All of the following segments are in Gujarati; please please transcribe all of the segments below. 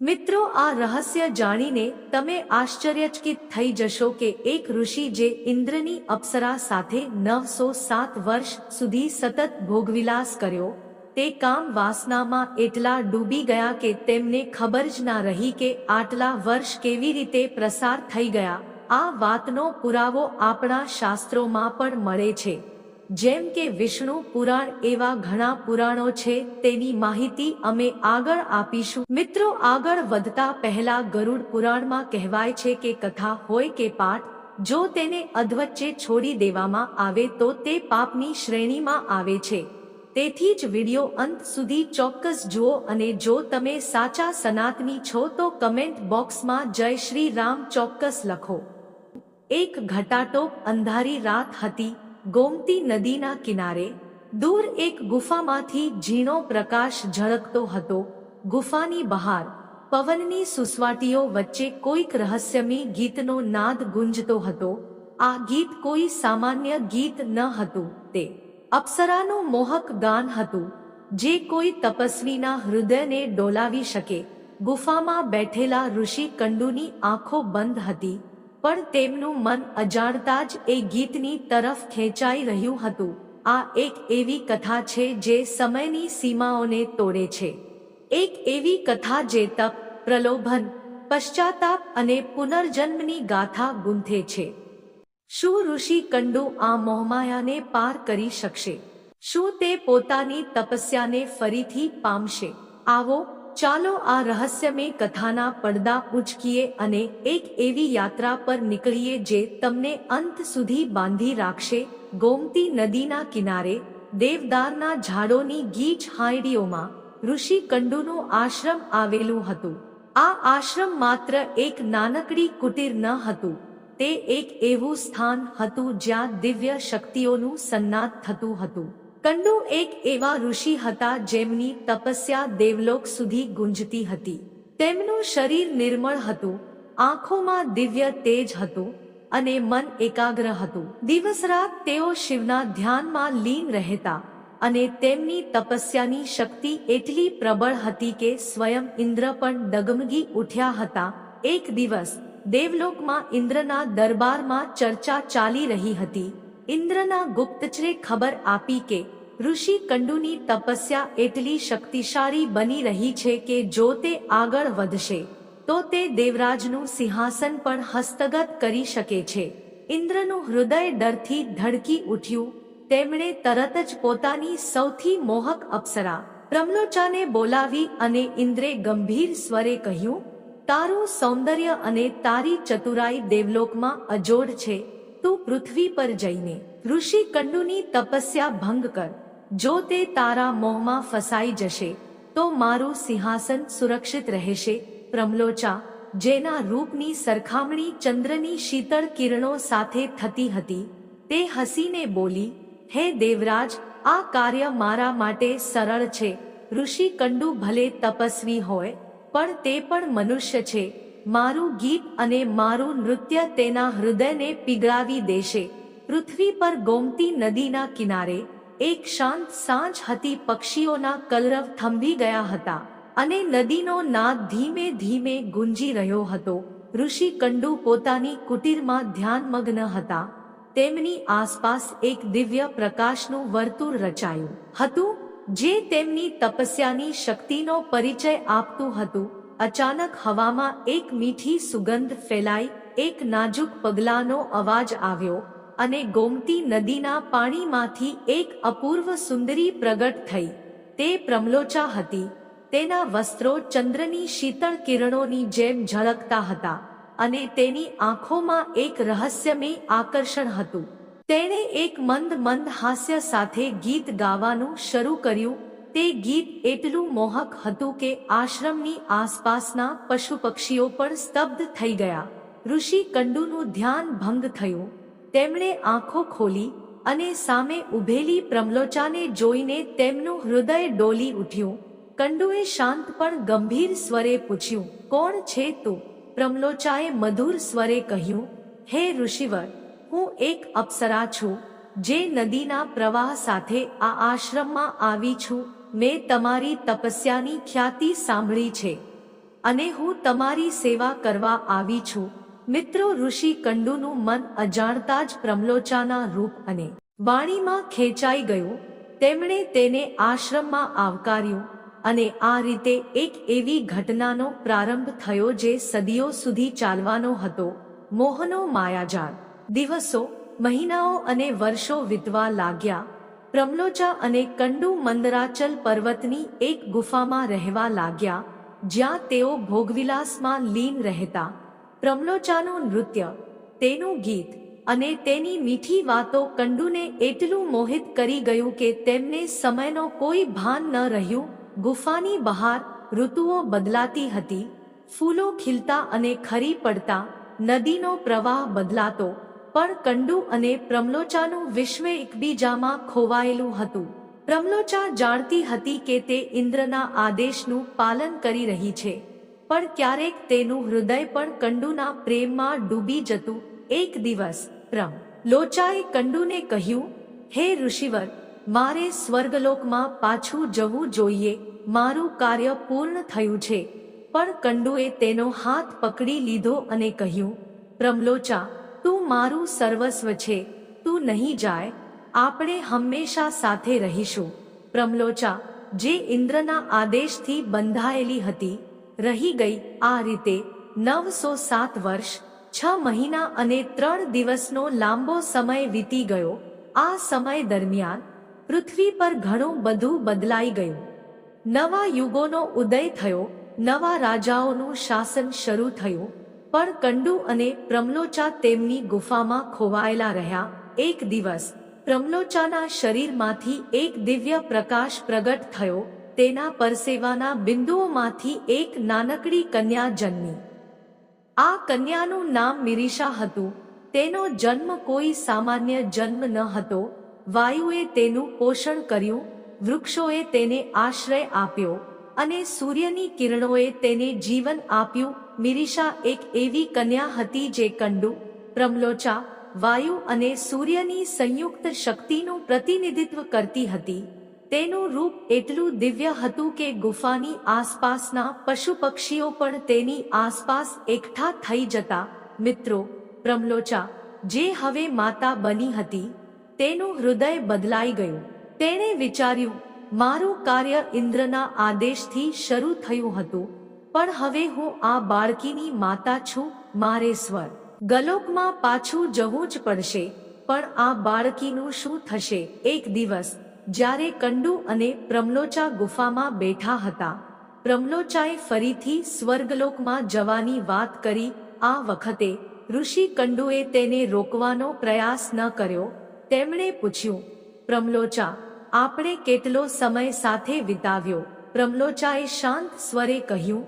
મિત્રો, આ રહસ્ય જાણીને તમે આશ્ચર્યચકિત થઈ જશો કે એક ઋષિ જે ઇન્દ્રની અપ્સરા સાથે નવસો સાત વર્ષ સુધી સતત ભોગવિલાસ કર્યો, તે કામ વાસનામાં એટલા ડૂબી ગયા કે તેમને ખબર જ ના રહી કે આટલા વર્ષ કેવી રીતે પ્રસાર થઈ ગયા. આ વાતનો પુરાવો આપણા શાસ્ત્રોમાં પણ મળે છે. જેમ કે વિષ્ણુ પુરાણ એવા ઘણા પુરાણો છે, તેની માહિતી અમે આગળ આપીશું. મિત્રો, આગળ વધતા પહેલા ગરુડ પુરાણમાં કહેવાય છે કે કથા હોય કે પાઠ, જો તેને અધવચ્ચે છોડી દેવામાં આવે તો તે પાપની શ્રેણીમાં આવે છે. તેથી જ વિડિયો અંત સુધી ચોક્કસ જુઓ અને જો તમે સાચા સનાતની છો તો કમેન્ટ બોક્સમાં જય શ્રી રામ ચોક્કસ લખો. એક ઘટાટોપ અંધારી રાત હતી ગોમતી નદીના કિનારે, દૂર એક ગુફામાંથી ઝીણો પ્રકાશ ઝળકતો હતો. ગુફાની બહાર, પવનની સુસવાટીઓ વચ્ચે કોઈક રહસ્યમી ગીતનો નાદ ગુંજતો હતો. આ ગીત કોઈ સામાન્ય ગીત ન હતું, તે અપ્સરાનું મોહક ગાન હતું, જે કોઈ તપસ્વીના હૃદયને ડોલાવી શકે. ગુફામાં બેઠેલા ઋષિ કંડુની આંખો બંધ હતી. પણ તેમનું મન અજાણતા જ એ ગીતની તરફ ખેંચાઈ રહ્યું હતું. આ એક એવી કથા છે જે સમયની સીમાઓને તોડે છે. એક એવી કથા જે તપ, પ્રલોભન, પશ્ચાતાપ અને પુનર્જન્મની ગાથા ગુંથે છે. શું ઋષિ કંડુ આ મોહમાયાને પાર કરી શકશે? શું તે પોતાની તપસ્યાને ફરીથી પામશે? આવો ચાલો આ રહસ્યમય કથાના પડદા ઉચકીએ અને એક એવી યાત્રા પર નીકળીએ જે તમને અંત સુધી બાંધી રાખશે. ગોમતી નદીના કિનારે, દેવદારના ઝાડોની ગીચ હાંડીઓમાં ઋષિ કંડુનું આશ્રમ આવેલું હતું. આ આશ્રમ માત્ર એક નાનકડી કુટીર ન હતું, તે એક એવું સ્થાન હતું જ્યાં દિવ્ય શક્તિઓનું સન્નાત થતું હતું. કંડુ એક એવા ઋષિ હતા જેમની તપસ્યા દેવલોક સુધી ગુંજતી હતી. તેમનું શરીર નિર્મળ હતું, આંખોમાં દિવ્ય તેજ હતું અને મન એકાગ્ર હતું. દિવસ રાત તેઓ શિવના ધ્યાનમાં લીન રહેતા અને તેમની તપસ્યાની શક્તિ એટલી પ્રબળ હતી કે સ્વયં ઇન્દ્ર પણ ડગમગી ઉઠ્યા હતા. એક દિવસ, દેવલોકમાં ઇન્દ્રના દરબારમાં ચર્ચા ચાલી રહી હતી. ઇન્દ્રના ગુપ્તચરે ખબર આપી કે ઋષિ કંડુની તપસ્યા એટલી શક્તિશાળી બની રહી છે કે જો તે આગળ વધશે, તો તે દેવરાજનું સિંહાસન પણ હસ્તગત કરી શકે છે. ઇન્દ્રનું હૃદય ડરથી ધડકી ઉઠ્યું, તેમણે તરત જ પોતાની સૌથી મોહક અપ્સરા, પ્રમલોચાને બોલાવી અને ઇન્દ્રે ગંભીર સ્વરે કહ્યું, તારું સૌંદર્ય અને તારી ચતુરાઈ દેવલોકમાં અજોડ છે, તું પૃથ્વી પર જઈને ઋષિ કંડુની તપસ્યા ભંગ કર. જો તે તારા મોહમાં ફસાઈ જશે, તો મારું સિંહાસન સુરક્ષિત રહેશે. પ્રમલોચા, જેના રૂપની સરખામણી ચંદ્રની શીતળ કિરણો સાથે થતી હતી, તે હસીને બોલી, હે દેવરાજ, આ કાર્ય મારા માટે સરળ છે. ઋષિ કંડુ ભલે તપસ્વી હોય, પણ તે પણ મનુષ્ય છે. મારું ગીત અને મારું નૃત્ય તેના હૃદયને પીગળાવી દેશે. પૃથ્વી પર ગોમતી નદીના કિનારે એક શાંત સાંજ હતી, પક્ષીઓના કલરવ થંભી ગયા હતા અને નદીનો નાદ ધીમે ધીમે ગુંજી રહ્યો હતો. ઋષિ કંડુ પોતાની કુટીરમાં ધ્યાનમગ્ન હતા. તેમની આસપાસ એક દિવ્ય પ્રકાશનું વર્તુળ રચાયું હતું, જે તેમની તપસ્યાની શક્તિનો પરિચય આપતું હતું. અચાનક હવામાં એક મીઠી સુગંધ ફેલાઈ, એક નાજુક પગલાનો અવાજ આવ્યો અને ગોમતી નદીના પાણીમાંથી એક અપૂર્વ સુંદરી પ્રગટ થઈ. તે પ્રમલોચા હતી. તેના વસ્ત્રો ચંદ્રની શીતળ કિરણોની જેમ ઝળકતા હતા અને તેની આંખોમાં એક રહસ્યમય આકર્ષણ હતું. તેણે એક મંદ મંદ હાસ્ય સાથે ગીત ગાવાનું શરૂ કર્યું. તે ગીત એટલું મોહક હતું કે આશ્રમની આસપાસના પશુ પક્ષીઓ પણ સ્તબ્ધ થઈ ગયા. ઋષિ કંડુનું ધ્યાન ભંગ થયું. તેમણે આંખો ખોલી અને સામે ઉભેલી પ્રમલોચાને જોઈને તેમનું હૃદય ડોલી ઉઠ્યું. કંડુએ શાંત પણ ગંભીર સ્વરે પૂછ્યું, કોણ છે તું? પ્રમલોચાએ મધુર સ્વરે કહ્યું, હે ઋષિવર, હું એક અપ્સરા છું, જે નદીના પ્રવાહ સાથે આ આશ્રમમાં આવી છું. મેં તમારી તપસ્યાની ખ્યાતિ સાંભળી છે અને હું તમારી સેવા કરવા આવી છું. મિત્રો ઋષિ કંડુનું મન અજાણતા જ પ્રમલોચાના રૂપ અને વાણીમાં ખેંચાઈ ગયું. તેમણે તેને આશ્રમમાં આવકાર્યું અને આ રીતે એક એવી ઘટનાનો પ્રારંભ થયો જે સદીઓ સુધી ચાલવાનો હતો. મોહનો માયાજાળ. દિવસો, મહિનાઓ અને વર્ષો વીતવા લાગ્યા. પ્રમલોચા અને કંડુ મંદરાચલ પર્વતની એક ગુફામાં રહેવા લાગ્યા, જ્યાં તેઓ ભોગવિલાસમાં લીન રહેતા. પ્રમલોચાનું નૃત્ય, તેનું ગીત અને તેની મીઠી વાતો કંડુને એટલું મોહિત કરી ગયું કે તેમને સમયનો કોઈ ભાન ન રહ્યું, ગુફાની બહાર ઋતુઓ બદલાતી હતી, ફૂલો ખીલતા અને ખરી પડતા નદીનો પ્રવાહ બદલાતો, પણ કંડુ અને પ્રમલોચાનું વિશ્વ એકબીજામાં ખોવાયેલું હતું. પ્રમલોચા જાણતી હતી કે તે ઇન્દ્રના આદેશનું પાલન કરી રહી છે. પણ ક્યારેક તેનું હૃદય પણ કંડુના પ્રેમમાં ડૂબી જતું એક દિવસ, રમ. લોચાએ કંડુને કહ્યું, હે ઋષિવર, મારે સ્વર્ગલોકમાં પાછું જવું જોઈએ, મારું કાર્ય પૂર્ણ થયું છે. પણ કંડુએ તેનો હાથ પકડી લીધો અને કહ્યું, પ્રમલોચા, તું મારું સર્વસ્વ છે, તું નહીં જાય, આપણે હંમેશા સાથે રહીશું. પ્રમલોચા, જે ઇન્દ્રના આદેશથી બંધાયેલી હતી રહી ગઈ. આ રીતે નવસો સાત વર્ષ, છ મહિના અને ત્રણ દિવસનો લાંબો સમય વીતી ગયો. આ સમય દરમિયાન પૃથ્વી પર ઘણું બધું બદલાઈ ગયું. નવા યુગોનો ઉદય થયો, નવા રાજાઓનું શાસન શરૂ થયું. પણ કંડુ અને પ્રમલોચા તેમની ગુફામાં ખોવાયેલા રહ્યા. એક દિવસ પ્રમલોચાના શરીરમાંથી એક દિવ્ય પ્રકાશ પ્રગટ થયો. તેના પરસેવાના બિંદુઓમાંથી એક નાનકડી કન્યા જન્મી. આ કન્યાનું નામ મિરીશા હતું. તેનો જન્મ કોઈ સામાન્ય જન્મ ન હતો. વાયુએ તેનું પોષણ કર્યું, વૃક્ષોએ તેને આશ્રય આપ્યો અને સૂર્યની કિરણોએ તેને જીવન આપ્યું. મિરીશા એક એવી કન્યા હતી જે કંડુ, પ્રમલોચા, વાયુ અને સૂર્યની સંયુક્ત શક્તિનું પ્રતિનિધિત્વ કરતી હતી. તેનું રૂપ એટલું દિવ્ય હતું કે ગુફાની આસપાસના પશુ પક્ષીઓ પણ તેની આસપાસ એકઠા થઈ જતા. મિત્રો પ્રમલોચા જે હવે માતા બની હતી, તેનું હૃદય બદલાઈ ગયું. તેણે વિચાર્યું, મારું કાર્ય ઇન્દ્રના આદેશથી શરૂ થયું હતું, પણ હવે હું આ બાળકીની માતા છું, મારે સ્વર. ગલોકમાં પાછું જવું જ પડશે, પણ આ બાળકીનું શું થશે? એક દિવસ જ્યારે કંડુ અને પ્રમલોચા ગુફામાં બેઠા હતા, પ્રમલોચાએ ફરીથી સ્વર્ગલોકમાં જવાની વાત કરી. આ વખતે ઋષિ કંડુએ તેને રોકવાનો પ્રયાસ ન કર્યો. તેમણે પૂછ્યું, પ્રમલોચા, આપણે કેટલો સમય સાથે વિતાવ્યો? પ્રમલોચાએ શાંત સ્વરે કહ્યું,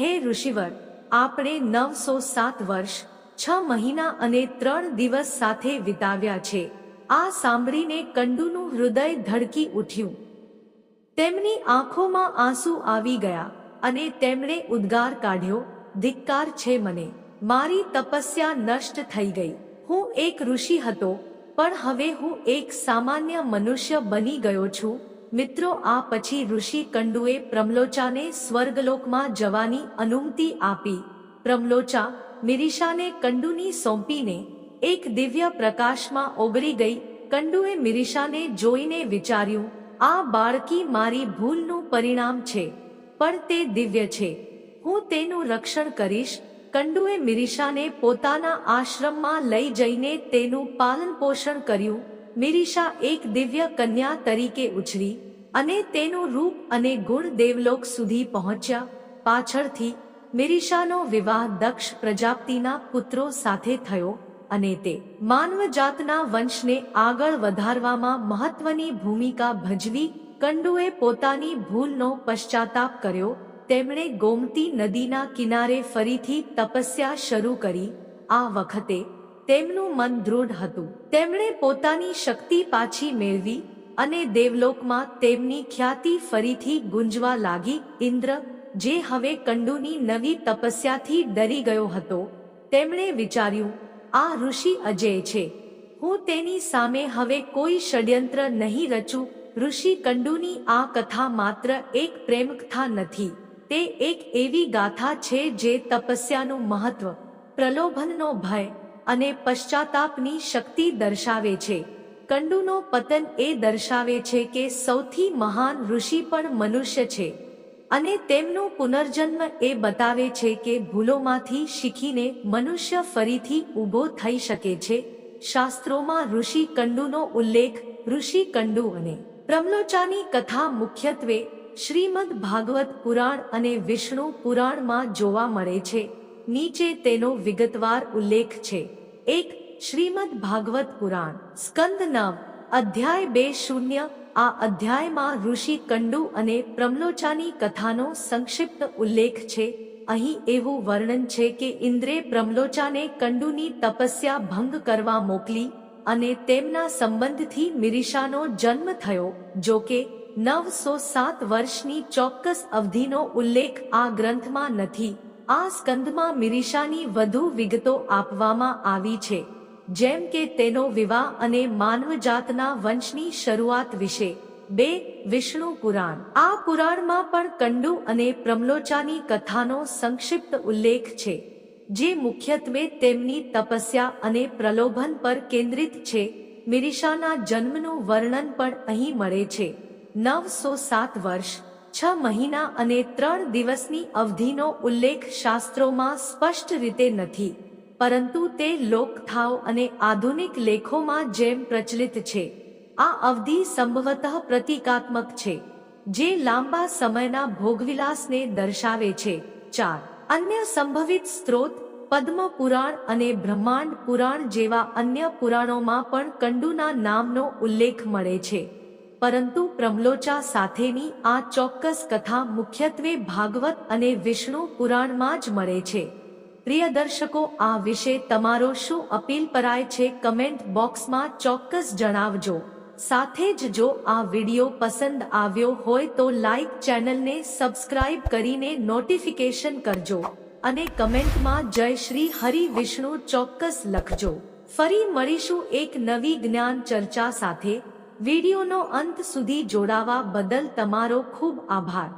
હે ઋષિવર, આપણે નવસો સાત વર્ષ, છ મહિના અને ત્રણ દિવસ સાથે વિતાવ્યા છે. આ સાંભળીને કંડુનું હૃદય ધડકી ઉઠ્યું. તેમની આંખોમાં આંસુ આવી ગયા અને તેમણે ઉદ્ગાર કાઢ્યો, ધિક્કાર છે મને. મારી તપસ્યા નષ્ટ થઈ ગઈ. હું એક ઋષિ હતો, પણ હવે હું એક સામાન્ય મનુષ્ય બની ગયો છું. મિત્રો, આ પછી ઋષિ કંડુએ પ્રમલોચાને સ્વર્ગલોકમાં જવાની અનુમતિ આપી. પ્રમલોચા મિરીશાને કંડુની સોંપીને એક દિવ્ય પ્રકાશમાં ઓગળી ગઈ કંડુએ મિરીશાને જોઈને વિચાર્યું, આ બાળકી મારી ભૂલનું પરિણામ છે, પણ તે દિવ્ય છે. હું તેનું રક્ષણ કરીશ. કંડુએ મિરીશાને પોતાના આશ્રમમાં લઈ જઈને તેનું પાલન પોષણ કર્યું. મિરીશા એક દિવ્ય કન્યા તરીકે ઉછરી અને તેનું રૂપ અને ગુણ દેવલોક સુધી પહોંચ્યા. પાછળથી મિરીશાનો વિવાહ દક્ષ પ્રજાપતિના પુત્રો સાથે થયો. અને તે માનવજાતના વંશને આગળ વધારવામાં મહત્વની ભૂમિકા ભજવી કંડુએ પોતાની ભૂલનો પશ્ચાતાપ કર્યો. તેમણે ગોમતી નદીના કિનારે ફરીથી તપસ્યા શરૂ કરી. આ વખતે તેમનું મન દૃઢ હતું. તેમણે પોતાની શક્તિ પાછી મેળવી અને દેવલોકમાં તેમની ખ્યાતિ ફરીથી ગુંજવા લાગી. ઇન્દ્ર, જે હવે કંડુની નવી તપસ્યાથી ડરી ગયો હતો, તેમણે વિચાર્યું આ ઋષિ અજય છે. હું તેની સામે હવે કોઈ ષડયંત્ર નહીં રચું. ઋષિ કંડુની આ કથા માત્ર એક પ્રેમકથા નથી. તે એક એવી ગાથા છે જે તપસ્યાનું મહત્વ, પ્રલોભનનો ભય અને પશ્ચાતાપની શક્તિ દર્શાવે છે. કંડુનો પતન એ દર્શાવે છે કે સૌથી મહાન ઋષિ પણ મનુષ્ય છે. અને તેમનો પુનર્જન્મ એ બતાવે છે કે ભૂલોમાંથી શીખીને મનુષ્ય ફરીથી ઊભો થઈ શકે છે. શાસ્ત્રોમાં ઋષિ કંડુનો ઉલ્લેખ, ઋષિ કંડુ અને પ્રમલોચાની કથા મુખ્યત્વે શ્રીમદ ભાગવત પુરાણ અને વિષ્ણુ પુરાણમાં જોવા મળે છે. નીચે તેનો વિગતવાર ઉલ્લેખ છે. એક, શ્રીમદ ભાગવત પુરાણ, સ્કંદ નવ અધ્યાય બે શૂન્ય, આ અધ્યાયમાં ઋષિ કંડુ અને પ્રમલોચાની કથાનો સંક્ષિપ્ત ઉલ્લેખ છે. અહીં એવું વર્ણન છે કે ઇન્દ્રે પ્રમલોચાને કંડુની તપસ્યા ભંગ કરવા મોકલી અને તેમના સંબંધથી મિરિશાનો જન્મ થયો, જો કે નવસો સાત વર્ષની ચોક્કસ અવધિનો ઉલ્લેખ આ ગ્રંથમાં નથી. આ સ્કંદમાં મિરિશાની વધુ વિગતો આપવામાં આવી છે. જેમ કે તેનો વિવાહ અને માનવજાતના વંશની શરૂઆત વિશે, બે વિષ્ણુ પુરાણ. આ પુરાણમાં પણ કંડુ અને પ્રમલોચાની કથાનો સંક્ષિપ્ત ઉલ્લેખ છે, જે મુખ્યત્વે તેમની તપસ્યા અને પ્રલોભન પર કેન્દ્રિત છે. મિરિશાના જન્મનું વર્ણન પણ અહીં મળે છે. નવસો સાત વર્ષ, છ મહિના અને ત્રણ દિવસની અવધિનો ઉલ્લેખ શાસ્ત્રોમાં સ્પષ્ટ રીતે નથી. પરંતુ તે લોકથાવ અને આધુનિક લેખોમાં જેમ પ્રચલિત છે, આ અવધિ સંભવતઃ પ્રતીકાત્મક છે, જે લાંબા સમયના ભોગવિલાસને દર્શાવે છે. ચાર. અન્ય સંભવિત સ્ત્રોત, પદ્મ પુરાણ અને બ્રહ્માંડ પુરાણ જેવા અન્ય પુરાણોમાં પણ કંડુના નામનો ઉલ્લેખ મળે છે. પરંતુ પ્રમલોચા સાથેની આ ચોક્કસ કથા મુખ્યત્વે ભાગવત અને વિષ્ણુ પુરાણમાં જ મળે છે. પ્રિય દર્શકો આ વિશે તમારો શું અપીલ કરાય છે? કમેન્ટ બોક્સમાં ચોક્કસ જણાવજો. સાથે જ જો આ વિડિયો પસંદ આવ્યો હોય તો લાઈક ચેનલને સબસ્ક્રાઇબ કરીને નોટિફિકેશન કરજો અને કમેન્ટમાં જય શ્રી હરિ વિષ્ણુ ચોક્કસ લખજો. ફરી મળીશું એક નવી જ્ઞાન ચર્ચા સાથે. વિડિયોનો અંત સુધી જોડાવા બદલ તમારો ખૂબ આભાર.